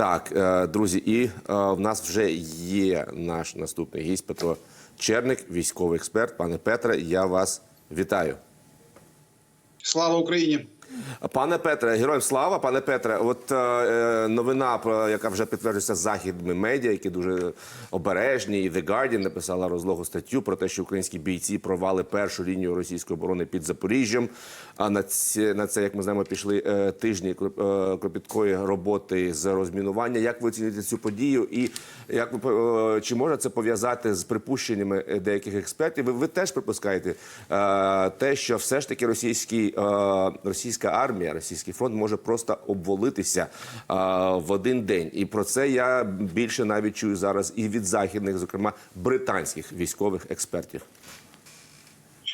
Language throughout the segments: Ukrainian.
Так, е, друзі, і е, в нас вже є наш наступний гість Петро Черник, військовий експерт. Пане Петре, я вас вітаю. Слава Україні! Пане Петре, героям слава, пане Петре, от е, е, новина, про яка вже підтверджується західними медіа, які дуже обережні, і The Guardian написала розлогу статтю про те, що українські бійці провали першу лінію російської оборони під Запоріжжям. А на це, на це як ми знаємо, пішли е, тижні е, кропіткої роботи з розмінування. Як ви оцінюєте цю подію? І як ви е, чи можна це пов'язати з припущеннями деяких експертів? Ви, ви теж припускаєте е, те, що все ж таки російський е, російська армія, російський фронт може просто обвалитися а, в один день, і про це я більше навіть чую зараз і від західних, зокрема британських військових експертів.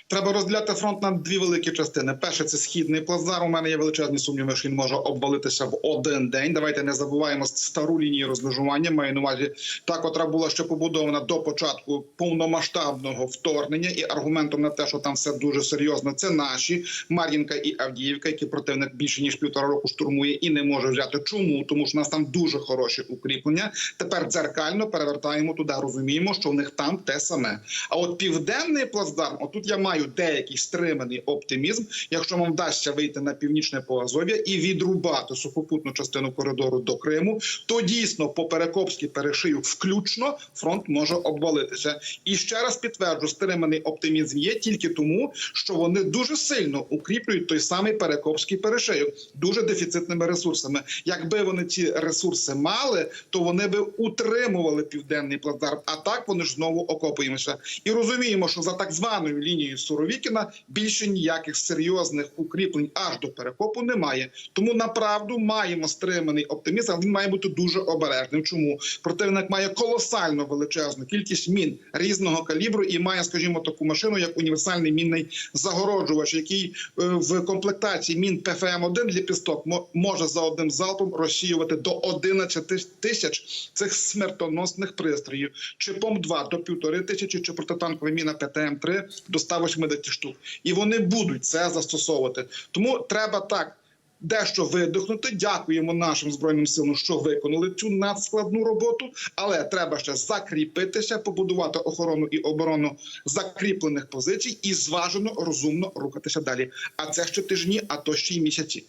Треба розділяти фронт на дві великі частини. Перше це східний плацдарм. У мене є величезні сумніви, що він може обвалитися в один день. Давайте не забуваємо стару лінію розмежування. Маю на увазі та, котра була ще побудована до початку повномасштабного вторгнення, і аргументом на те, що там все дуже серйозно. Це наші Мар'їнка і Авдіївка, які противник більше ніж півтора року штурмує і не може взяти. Чому? Тому що у нас там дуже хороші укріплення. Тепер дзеркально перевертаємо туди. Розуміємо, що в них там те саме. А от південний плацдарм, отут я маю деякий стриманий оптимізм, якщо вам вдасться вийти на північне Поазов'я і відрубати сухопутну частину коридору до Криму, то дійсно по Перекопській перешию включно фронт може обвалитися. І ще раз підтверджу, стриманий оптимізм є тільки тому, що вони дуже сильно укріплюють той самий Перекопський перешийок дуже дефіцитними ресурсами. Якби вони ці ресурси мали, то вони би утримували південний плацдарм. А так вони ж знову окопуємося. І розуміємо, що за так званою лінією Суровікіна більше ніяких серйозних укріплень аж до перекопу немає. Тому направду маємо стриманий оптимізм, але він має бути дуже обережним. Чому противник має колосально величезну кількість мін різного калібру і має, скажімо, таку машину, як універсальний мінний загороджувач, який е, в комплектації мін ПФМ 1 ліпісток мо- може за одним залпом розсіювати до 11 тисяч цих смертоносних пристроїв. Чи пом 2 до півтори тисячі, чи протитанкова міна ПТМ 3 до 180 штук. І вони будуть це застосовувати. Тому треба так. Дещо видихнути. Дякуємо нашим збройним силам, що виконали цю надскладну роботу. Але треба ще закріпитися, побудувати охорону і оборону закріплених позицій і зважено розумно рухатися далі. А це ще тижні, а то ще й місяці.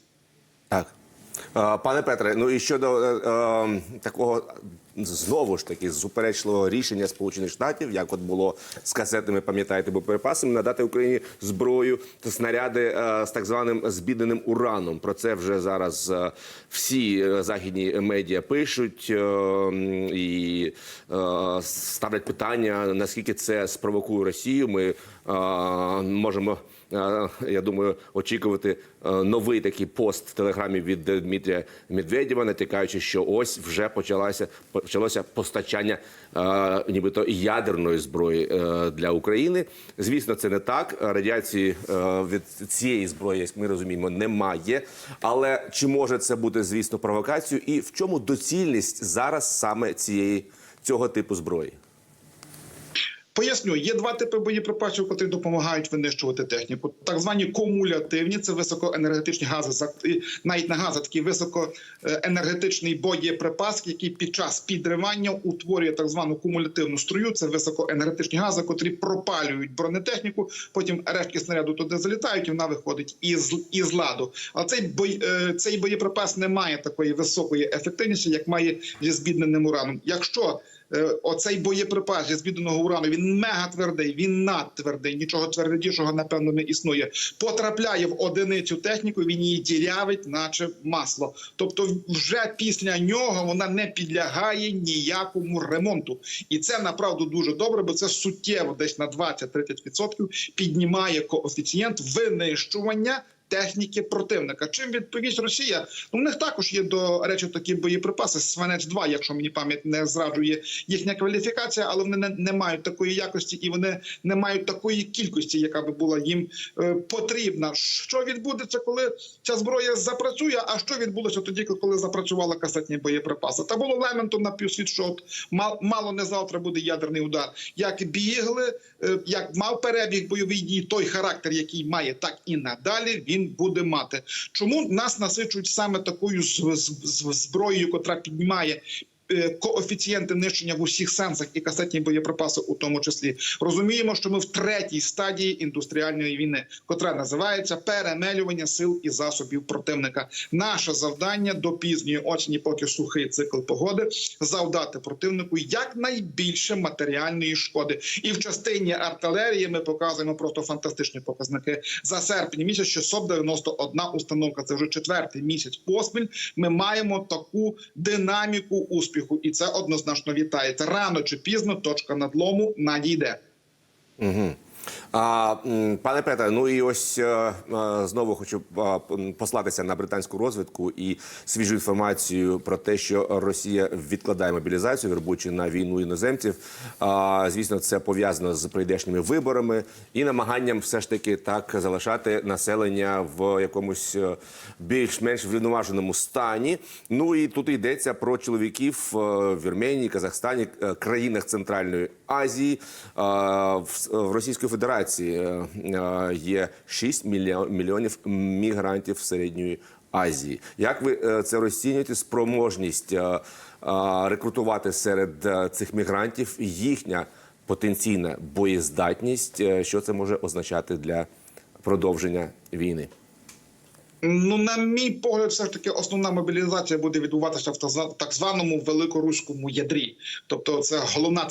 Так. Пане Петре, ну і щодо е, е, такого знову ж таки суперечливого рішення Сполучених Штатів, як от було з касетними, пам'ятаєте, боєприпасами, надати Україні зброю та снаряди е, з так званим збідненим ураном. Про це вже зараз е, всі е, західні медіа пишуть і ставлять питання, наскільки це спровокує Росію. Ми можемо. Я думаю, очікувати новий такий пост в телеграмі від Дмитрія Медведєва, натякаючи, що ось вже почалося почалося постачання, е, нібито ядерної зброї е, для України. Звісно, це не так. Радіації е, від цієї зброї, як ми розуміємо, немає. Але чи може це бути, звісно, провокацією? І в чому доцільність зараз саме цієї цього типу зброї? Поясню, є два типи боєприпасів, які допомагають винищувати техніку. Так звані кумулятивні, це високоенергетичні гази, навіть не гази, такий високоенергетичний боєприпас, який під час підривання утворює так звану кумулятивну струю. Це високоенергетичні гази, котрі пропалюють бронетехніку. Потім рештки снаряду туди залітають, і вона виходить із, із ладу. Але цей бой, е, цей боєприпас не має такої високої ефективності, як має зі збідненим ураном. Якщо оцей боєприпас зі збіденого урану він мега твердий, він надтвердий, нічого твердішого напевно не існує. Потрапляє в одиницю техніку, він її дірявить, наче масло. Тобто, вже після нього вона не підлягає ніякому ремонту, і це направду дуже добре, бо це суттєво десь на 20-30% піднімає коефіцієнт винищування. Техніки противника. Чим відповість Росія? Ну, в них також є до речі такі боєприпаси. Свинець 2 якщо мені пам'ять не зраджує їхня кваліфікація, але вони не, не мають такої якості і вони не мають такої кількості, яка би була їм е, потрібна. Що відбудеться, коли ця зброя запрацює? А що відбулося тоді, коли запрацювали касетні боєприпаси? Та було лементом на півсвіт, що от мал- мало не завтра буде ядерний удар. Як бігли, е, як мав перебіг бойовий дій, той характер, який має, так і надалі він. Він буде мати. Чому нас насичують саме такою зброєю, котра піднімає е, коефіцієнти нищення в усіх сенсах і касетні боєприпаси, у тому числі розуміємо, що ми в третій стадії індустріальної війни, котра називається перемелювання сил і засобів противника. Наше завдання до пізньої осені, поки сухий цикл погоди, завдати противнику якнайбільше матеріальної шкоди. І в частині артилерії ми показуємо просто фантастичні показники за серпень місяць. 691 установка. Це вже четвертий місяць поспіль. Ми маємо таку динаміку успіху, і це однозначно вітається. Рано чи пізно точка надлому надійде. Угу. А, пане Петре, ну і ось е, е, знову хочу послатися на британську розвідку і свіжу інформацію про те, що Росія відкладає мобілізацію, вербуючи на війну іноземців. А, звісно, це пов'язано з прийдешніми виборами і намаганням все ж таки так залишати населення в якомусь е, більш-менш врівноваженому стані. Ну і тут йдеться про чоловіків в Вірменії, Казахстані, країнах Центральної Азії. В Російської Федерації е, е, є 6 мільйо- мільйонів мігрантів Середньої Азії. Як ви е, це розцінюєте спроможність рекрутувати серед цих мігрантів їхня потенційна боєздатність? Що це може означати для продовження війни? Ну, на мій погляд, все ж таки основна мобілізація буде відбуватися в так званому великоруському ядрі. Тобто, це головна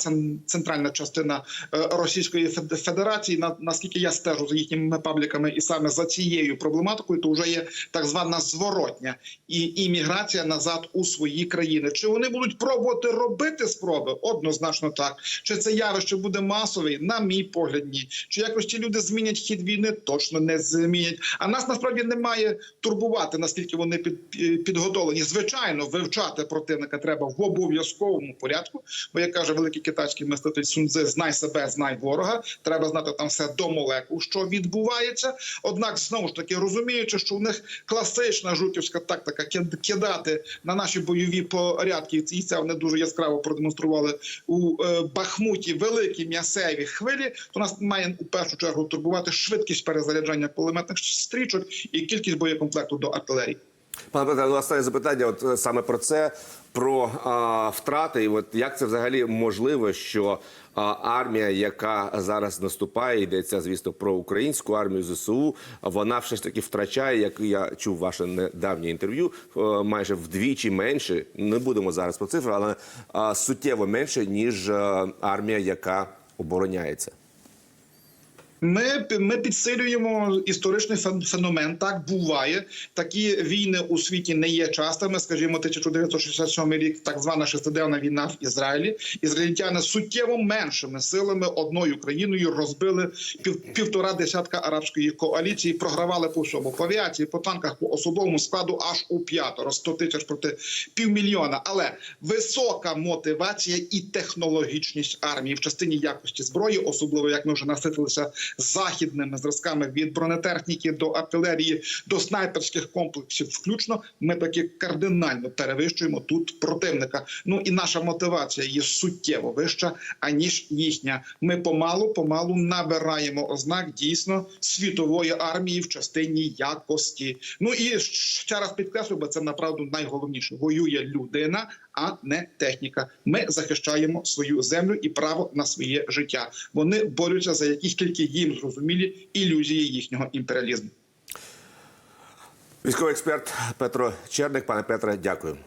центральна частина е, Російської Фед- Федерації. На наскільки я стежу за їхніми пабліками, і саме за цією проблематикою, то вже є так звана зворотня і імміграція назад у свої країни. Чи вони будуть пробувати робити спроби? Однозначно так. Чи це явище буде масове? На мій погляд, ні. Чи якось ті люди змінять хід війни? Точно не змінять. А нас насправді немає турбувати, наскільки вони під, підготовлені. Звичайно, вивчати противника треба в обов'язковому порядку. Бо як каже великий китайський мислитель Сунцзи, знай себе, знай ворога. Треба знати там все до молекул, що відбувається. Однак, знову ж таки, розуміючи, що у них класична жуківська тактика ки- кидати на наші бойові порядки, і це вони дуже яскраво продемонстрували у е, Бахмуті великі м'ясеві хвилі. То нас має у першу чергу турбувати швидкість перезаряджання кулеметних стрічок і кількість боєкомплекту до артилерії. Пане Петре, ну, останнє запитання. От е, саме про це, про а, втрати, і от як це взагалі можливо, що а, армія, яка зараз наступає, йдеться, звісно, про українську армію ЗСУ, вона все ж таки втрачає, як я чув ваше недавнє інтерв'ю, е, майже вдвічі менше. Не будемо зараз про цифри, але а, суттєво менше ніж е, армія, яка обороняється. Ми, ми підсилюємо історичний фен- феномен. Так буває. Такі війни у світі не є частими. Скажімо, 1967 рік, так звана шестиденна війна в Ізраїлі. Ізраїльтяни суттєво меншими силами одною країною розбили пів, півтора десятка арабської коаліції. Програвали по всьому по авіації, по танках, по особовому складу аж у п'ятеро 100 тисяч проти півмільйона. Але висока мотивація і технологічність армії в частині якості зброї, особливо як ми вже наситилися західними зразками від бронетехніки до артилерії до снайперських комплексів, включно ми таки кардинально перевищуємо тут противника. Ну і наша мотивація є суттєво вища аніж їхня. Ми помалу, помалу набираємо ознак дійсно світової армії в частині якості. Ну і ще раз підкреслю, бо це направду найголовніше. Воює людина, а не техніка. Ми захищаємо свою землю і право на своє життя. Вони борються за якісь тільки їм зрозумілі ілюзії їхнього імперіалізму. Військовий експерт Петро Черник, пане Петре, дякую.